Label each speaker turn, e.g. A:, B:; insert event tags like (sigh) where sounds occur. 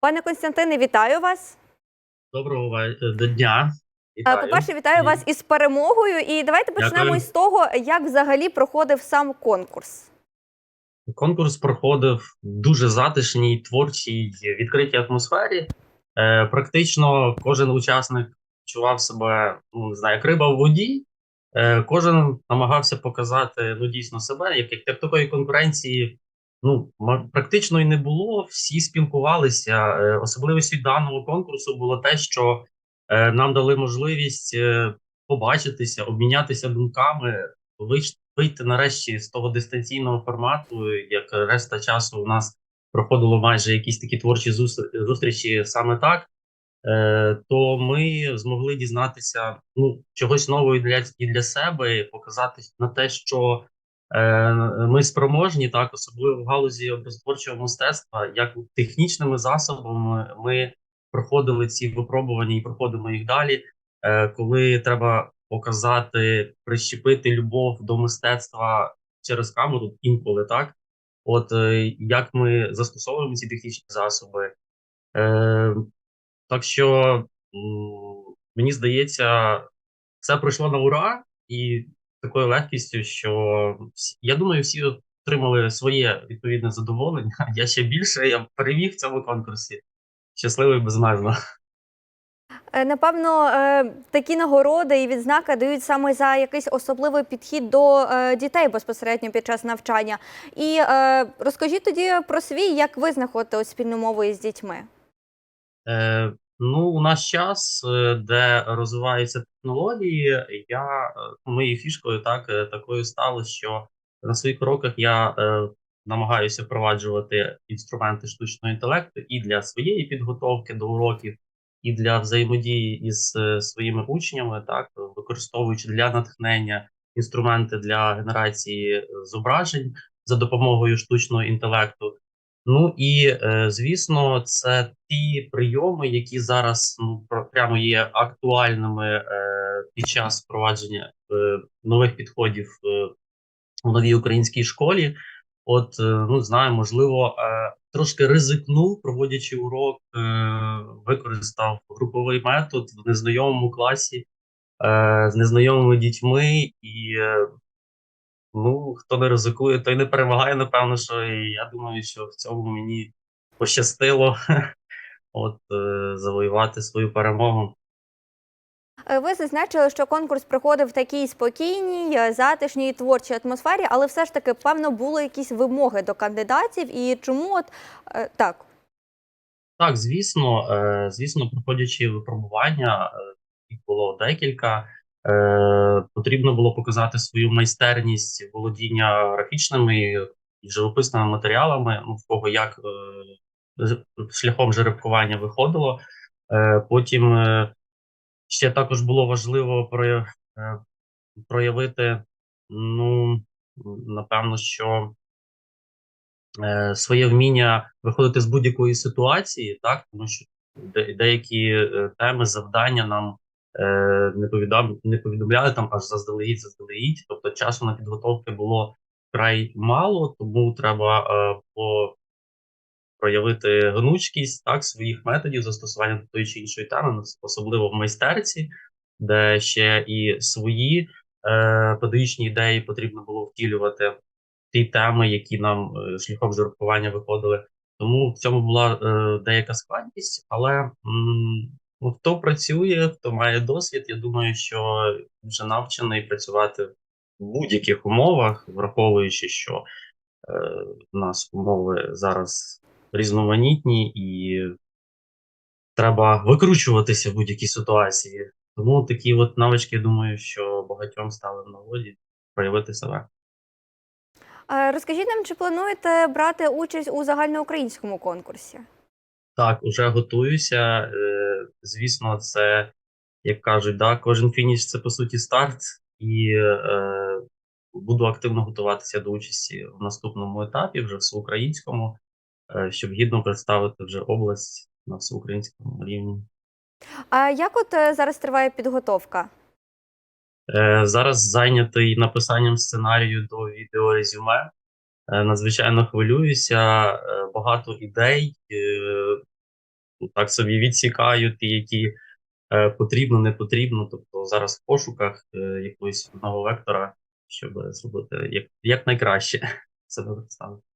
A: Пане Константине, вітаю вас.
B: Доброго е, дня.
A: Е,
B: Вітаю.
A: По-перше, вітаю вас із перемогою. І давайте почнемо
B: Дякую.
A: із того, як взагалі проходив сам конкурс.
B: Конкурс проходив в дуже затишній, творчій, відкритій атмосфері. Е, практично кожен учасник відчував себе, ну не знаю, як риба в воді. Е, кожен намагався показати ну, дійсно себе, як, як такої конкуренції ну, практично і не було. Всі спілкувалися. Е, особливістю даного конкурсу було те, що е, нам дали можливість е, побачитися, обмінятися думками, вийти нарешті з того дистанційного формату, як решта часу у нас проходило майже якісь такі творчі зустр- зустрічі саме так. То ми змогли дізнатися ну, чогось нового і для, і для себе, показати на те, що ми спроможні, так, особливо в галузі образотворчого мистецтва, як технічними засобами ми проходили ці випробування і проходимо їх далі. Е, коли треба показати, прищепити любов до мистецтва через камеру, інколи так. От е, як ми застосовуємо ці технічні засоби. Е, так що мені здається, все пройшло на ура і такою легкістю, що я думаю, всі отримали своє відповідне задоволення. (laughs) Я ще більше я переміг в цьому конкурсі. Щасливий безмежно.
A: Е, Напевно, е, такі нагороди і відзнаки дають саме за якийсь особливий підхід до е, дітей безпосередньо під час навчання. І розкажіть тоді про свій, як ви знаходите спільну мову із дітьми.
B: Ну, у наш час, е, де розвиваються технології, я е, моєю фішкою так е, такою стало, що на своїх уроках я е, намагаюся впроваджувати інструменти штучного інтелекту і для своєї підготовки до уроків, і для взаємодії із своїми учнями, так використовуючи для натхнення інструменти для генерації зображень за допомогою штучного інтелекту. Ну і е, звісно, це ті прийоми, які зараз ну прямо є актуальними е, під час впровадження е, нових підходів у новій українській школі. От ну знаю, можливо, трошки ризикнув, проводячи урок, використав груповий метод в незнайомому класі з незнайомими дітьми і. Ну, хто не ризикує, той не перемагає. Напевно, що і я думаю, що в цьому мені пощастило (laughs) от е, завоювати свою перемогу.
A: Е, Ви зазначили, що конкурс проходив в такій спокійній, е, затишній творчій атмосфері, але все ж таки, певно, були якісь вимоги до кандидатів. І чому от так?
B: Так, звісно, звісно, проходячи випробування, їх було декілька. Е, потрібно було показати свою майстерність володіння графічними і живописними матеріалами, ну, в кого як е, шляхом жеребкування виходило. Е, потім е, ще також було важливо проя- е, проявити, ну, напевно, що е, своє вміння виходити з будь-якої ситуації, так тому що деякі е, теми, завдання нам не повідом, не повідомляли там аж заздалегідь, заздалегідь. Тобто часу на підготовки було вкрай мало, тому треба е, по проявити гнучкість так своїх методів застосування до тої чи іншої теми, особливо в майстерці, де ще і свої е, педагогічні ідеї потрібно було втілювати ті теми, які нам е, шляхом жеребкування виходили. Тому в цьому була е, деяка складність, але м, ну, хто працює, хто має досвід, я думаю, що вже навчений працювати в будь-яких умовах, враховуючи, що е, у нас умови зараз різноманітні і треба викручуватися в будь-якій ситуації. Тому такі от навички, я думаю, що багатьом стали в нагоді проявити себе.
A: Розкажіть нам, чи плануєте брати участь у загальноукраїнському конкурсі?
B: Так, уже готуюся. Е, звісно, це, як кажуть, да, кожен фініш це по суті старт, і е, буду активно готуватися до участі в наступному етапі, вже всеукраїнському, е, щоб гідно представити вже область на всеукраїнському рівні.
A: А як от е, зараз триває підготовка?
B: Е, зараз зайнятий написанням сценарію до відеорезюме. Е, надзвичайно хвилююся, е, багато ідей. Так собі відсікаю ті, які е, потрібно, не потрібно. Тобто зараз в пошуках е, якогось одного вектора, щоб зробити як, як найкраще (laughs) себе представити.